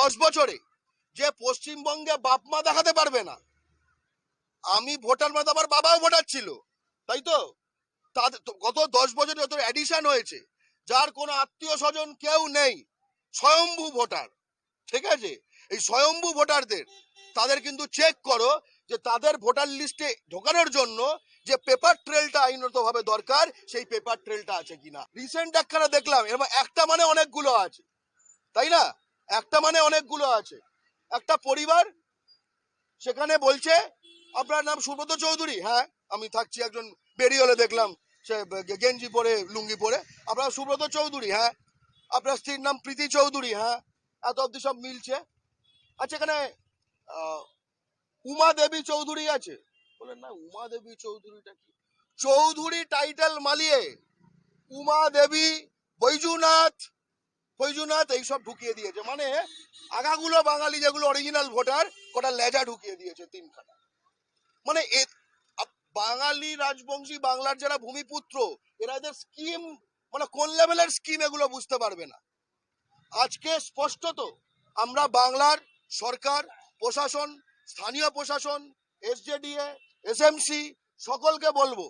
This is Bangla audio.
দশ বছরে যে পশ্চিমবঙ্গে বাপ মা দেখাতে পারবে না। আমি ভোটার মানে আমার বাবাও ভোটার ছিল, তাই তো? তাদের গত দশ বছরে যত অ্যাডিশন হয়েছে, যার কোনো আত্মীয় স্বজন কেউ নেই, স্বয়ম্ভু ভোটার, ঠিক আছে? এই স্বয়ম্ভু ভোটারদের, তাদের কিন্তু চেক করো যে তাদের ভোটার লিস্টে ঢোকানোর জন্য যে পেপার ট্রেলটা আইনতভাবে দরকার, সেই পেপার ট্রেলটা আছে কিনা। রিসেন্ট একখানা দেখলাম, এরকম একটা মানে অনেকগুলো আছে, তাই না? একটা মানে অনেকগুলো আছে। একটা পরিবার, সেখানে বলছে, আপনার নাম সুব্রত চৌধুরী? হ্যাঁ আমি থাকছি একজন বেরিয়ে হলে দেখলাম, সে গেঞ্জি পরে, লুঙ্গি পরে। আপনার সুব্রত চৌধুরী? হ্যাঁ। আপনার স্ত্রীর নাম প্রীতি চৌধুরী? হ্যাঁ। এত অব্দি সব মিলছে? আচ্ছা এখানে উমা দেবী চৌধুরী আছে? বলেন না, উমা দেবী চৌধুরীটা কি? চৌধুরী টাইটেল মালিয়ে, উমা দেবী বৈজুনাথ বৈজুনাথ এইসব ঢুকিয়ে দিয়েছে। মানে আগাগুলো বাঙালি যেগুলো অরিজিনাল ভোটার কটা লেজা ঢুকিয়ে দিয়েছে তিনখানা। মানে বাঙালি রাজবংশী বাংলার যারা ভূমিপুত্র, এরা এদের স্কিম মানে কোন লেভেলের স্কিম এগুলো বুঝতে পারবে না। আজকে স্পষ্টত আমরা বাংলার সরকার, প্রশাসন, স্থানীয় প্রশাসন এসজেডিএ এসএমসি সকলকে বলব